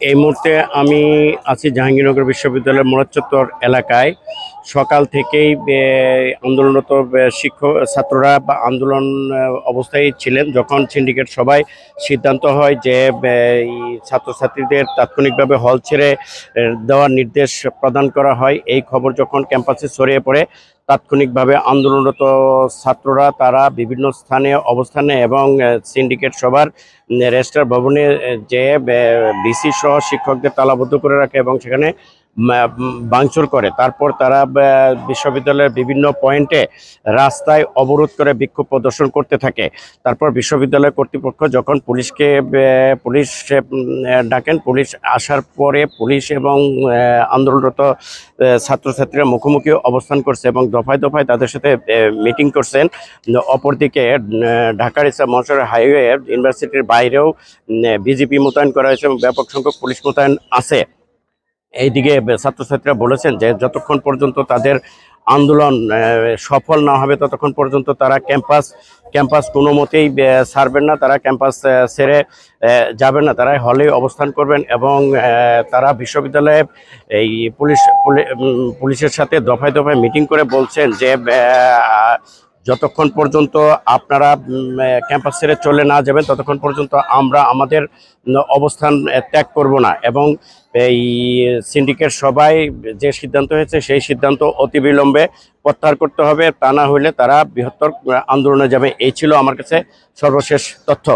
এই মুহূর্তে আমি আছি জাহাঙ্গীরনগর বিশ্ববিদ্যালয়ের মোড়চত্বর এলাকায়। সকাল থেকেই আন্দোলনরত শিক্ষক ছাত্ররা বা আন্দোলন অবস্থায় ছিলেন। যখন সিন্ডিকেট সবাই সিদ্ধান্ত হয় যে ছাত্রছাত্রীদের তাৎক্ষণিকভাবে হল ছেড়ে দেওয়ার নির্দেশ প্রদান করা হয়, এই খবর যখন ক্যাম্পাসে ছড়িয়ে পড়ে তাৎক্ষণিকভাবে আন্দোলনরত ছাত্ররা তারা বিভিন্ন স্থানে অবস্থানে এবং সিন্ডিকেট সভার রেস্টার ভবনে যে বিসি সহ শিক্ষকদের তালাবদ্ধ করে রাখে এবং সেখানে ভাঙচুর করে। তারপর তারা বিশ্ববিদ্যালয়ের বিভিন্ন পয়েন্টে রাস্তায় অবরোধ করে বিক্ষোভ প্রদর্শন করতে থাকে। তারপর বিশ্ববিদ্যালয় কর্তৃপক্ষ যখন পুলিশকে পুলিশ ডাকেন, পুলিশ আসার পরে পুলিশ এবং আন্দোলনরত ছাত্রছাত্রীরা মুখোমুখি অবস্থান করছে এবং দফায় দফায় তাদের সাথে মিটিং করছেন। অপরদিকে ঢাকার ইসা মহাসড়ক হাইওয়ে ইউনিভার্সিটির বাইরেও বিজেপি মোতায়েন করা হয়েছে এবং ব্যাপক সংখ্যক পুলিশ মোতায়েন আছে। এইদিকে ছাত্রছাত্রীরা বলেছেন যে যতক্ষণ পর্যন্ত তাদের আন্দোলন সফল না হবে, ততক্ষণ পর্যন্ত তারা ক্যাম্পাস ক্যাম্পাস কোনো মতেই ছাড়বেন না, তারা ক্যাম্পাস ছেড়ে যাবেন না। তারা হলে অবস্থান করবেন এবং তারা বিশ্ববিদ্যালয়ে এই পুলিশ, পুলি- পুলিশের সাথে দফায় দফায় মিটিং করে বলছেন যে যতক্ষণ পর্যন্ত আপনারা ক্যাম্পাস ছেড়ে চলে না যাবেন, ততক্ষণ পর্যন্ত আমরা আমাদের অবস্থান ত্যাগ করব না। এবং এই সিন্ডিকেট সবাই যে সিদ্ধান্ত হয়েছে, সেই সিদ্ধান্ত অতি বিলম্বে প্রত্যাহার করতে হবে। তা না হলে তারা বৃহত্তর আন্দোলনে যাবে। এই ছিল আমার কাছে সর্বশেষ তথ্য।